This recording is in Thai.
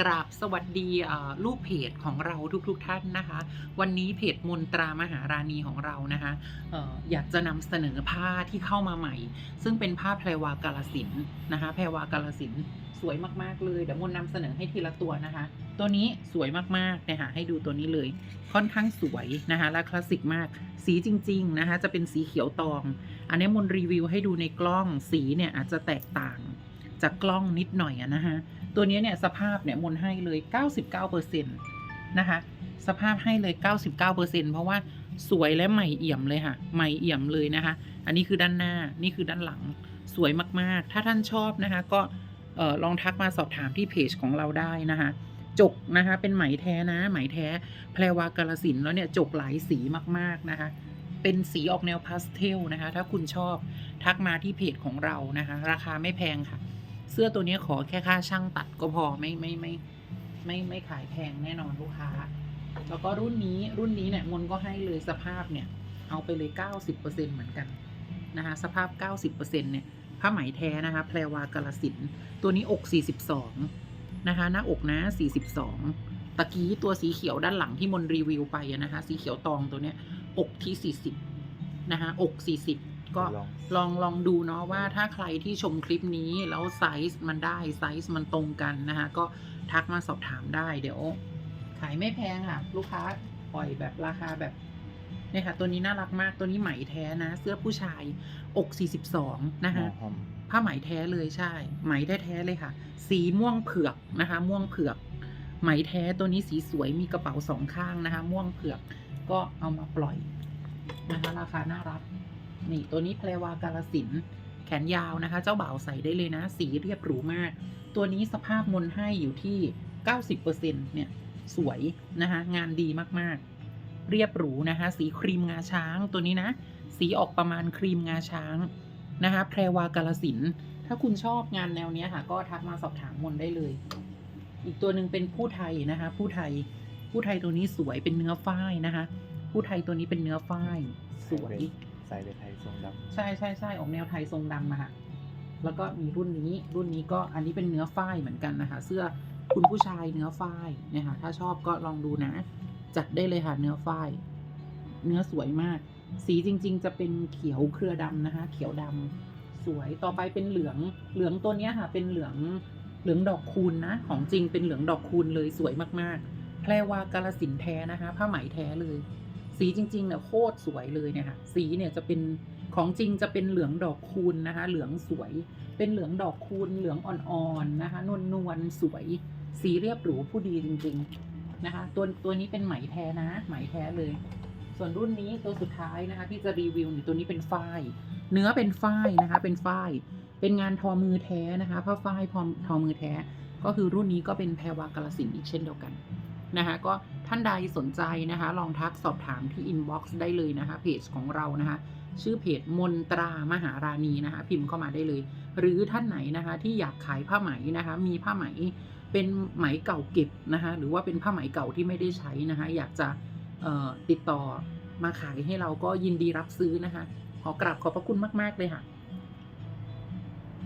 กราบสวัสดีลูกเพจของเราทุกๆทท่านนะคะ วันนี้เพจมนตรามหาราณีของเรานะคะอออยากจะนำเสนอผ้าที่เข้ามาใหม่ ซึ่งเป็นผ้าแพรวากาลสินนะคะแพรวากาลสินสวยมากๆเลยเดี๋ยวมนนำเสนอให้ทีละตัวนะคะ ตัวนี้สวยมากๆนะคะให้ดูตัวนี้เลยค่อนข้างสวยนะคะและคลาสสิกมาก สีจริง ๆนะคะ จะเป็นสีเขียวตอง อันนี้มนรีวิวให้ดูในกล้องสีเนี่ยอาจจะแตกต่าง จากกล้องนิดหน่อยนะคะตัวนี้เนี่ยสภาพเนี่ยมนให้เลย 99%นะคะสภาพให้เลย 99%เพราะว่าสวยและใหม่เอี่ยมเลยค่ะ ใหม่เอี่ยมเลยนะคะ อันนี้คือด้านหน้านี่คือด้านหลังสวยมากๆ ถ้าท่านชอบนะคะก็ลองทักมาสอบถามที่เพจของเราได้นะคะ จกนะคะเป็นไหมแท้นะ ไหมแท้แพรวากาลสินแล้วเนี่ยจกหลายสีมากๆนะคะ เป็นสีออกแนวพาสเทลนะคะ ถ้าคุณชอบทักมาที่เพจของเรานะคะ ราคาไม่แพงค่ะ เสื้อตัวนี้ขอแค่ค่าช่างตัดก็พอไม่ไม่ไม่ไม่ไม่ขายแพงแน่นอนลูกค้า แล้วก็รุ่นนี้รุ่นนี้เนี่ยมนก็ให้เลยสภาพเนี่ย เอาไปเลย 90%เหมือนกันนะคะสภาพ 90%เนี่ยผ้าไหมแท้นะคะแพรวากาลสินตัวนี้อก 42 นะคะหน้าอกนะ 42 ตะกี้ตัวสีเขียวด้านหลังที่มนรีวิวไปนะคะ สีเขียวตองตัวเนี้ยอกที่ 40 นะคะอก 40 ก็ลองลองลองดูเนาะว่าถ้าใครที่ชมคลิปนี้แล้วไซส์มันได้ไซส์มันตรงกันนะคะก็ทักมาสอบถามได้เดี๋ยว ขายไม่แพงค่ะ ลูกค้าปล่อยแบบราคาแบบเนี่ยค่ะตัวนี้น่ารักมากตัวนี้ไหมแท้นะ เสื้อผู้ชายอก 42 นะคะหอมผ้าไหมแท้เลยใช่ ไหมแท้ๆเลยค่ะ สีม่วงเผือกนะคะ ม่วงเผือก ไหมแท้ตัวนี้สีสวยมีกระเป๋าสองข้างนะคะ ม่วงเผือกก็เอามาปล่อยนะคะราคาน่ารัก นี่ตัวนี้แพรวากาลสินแขนยาวนะคะ เจ้าบ่าวใส่ได้เลยนะ สีเรียบหรูมาก ตัวนี้สภาพมนให้อยู่ที่ 90%เนี่ยสวยนะคะงานดีมากๆ เรียบหรูนะคะ สีครีมงาช้างตัวนี้นะ สีออกประมาณครีมงาช้างนะคะแพรวากาลสิน ถ้าคุณชอบงานแนวเนี้ยค่ะ ก็ทักมาสอบถามมนได้เลย อีกตัวหนึ่งเป็นผู้ไทยนะคะ ผู้ไทย ผู้ไทยตัวนี้สวยเป็นเนื้อฝ้ายนะคะ ผู้ไทยตัวนี้เป็นเนื้อฝ้าย สวย ใส่เลยไทยทรงดำใช่ใช่ใช่ออกแนวไทยทรงดำมาค่ะ แล้วก็มีรุ่นนี้ รุ่นนี้ก็อันนี้เป็นเนื้อฝ้ายเหมือนกันนะคะ เสื้อคุณผู้ชายเนื้อฝ้ายนี่ยค่ะถ้าชอบก็ลองดูนะ จัดได้เลยค่ะเนื้อฝ้าย เนื้อสวยมาก สีจริง ๆ จะเป็นเขียวเครือดำนะคะ เขียวดำสวยต่อไปเป็นเหลืองเหลืองตัวเนี้ค่ะ เป็นเหลืองเหลืองดอกคูณนะ ของจริงเป็นเหลืองดอกคูณเลยสวยมากๆ แพรวากาลสินแท้นะคะ ผ้าไหมแท้เลย สีจริงๆเนี่ยโคตรสวยเลยเนี่ยค่ะ สีเนี่ยจะเป็นของจริงจะเป็นเหลืองดอกคูณนะคะ เหลืองสวย เป็นเหลืองดอกคูณเหลืองอ่อนๆนะคะ นวลนวลๆสวย สีเรียบหรูผู้ดีจริง ๆนะคะ ตัวตัวนี้เป็นไหมแท้นะ ไหมแท้เลย ส่วนรุ่นนี้ตัวสุดท้ายนะคะที่จะรีวิวเนี่ยตัวนี้เป็นฝ้าย เนื้อเป็นฝ้ายนะคะ เป็นฝ้าย เป็นงานทอมือแท้นะคะผ้าฝ้ายพอทอมือแท้ ก็คือรุ่นนี้ก็เป็นแพรวากาลสินอีกเช่นเดียวกัน นะคะก็ท่านใดสนใจนะคะ ลองทักสอบถามที่อินบ็อกซ์ได้เลยนะคะเพจของเรานะคะ ชื่อเพจมนตรามหาราณีนะคะ พิมพ์เข้ามาได้เลย หรือท่านไหนนะคะที่อยากขายผ้าไหมนะคะ มีผ้าไหมเป็นไหมเก่าเก็บนะคะ หรือว่าเป็นผ้าไหมเก่าที่ไม่ได้ใช้นะคะ อยากจะติดต่อมาขายให้เราก็ยินดีรับซื้อนะคะ ขอกราบขอบพระคุณมาก ๆ เลยค่ะ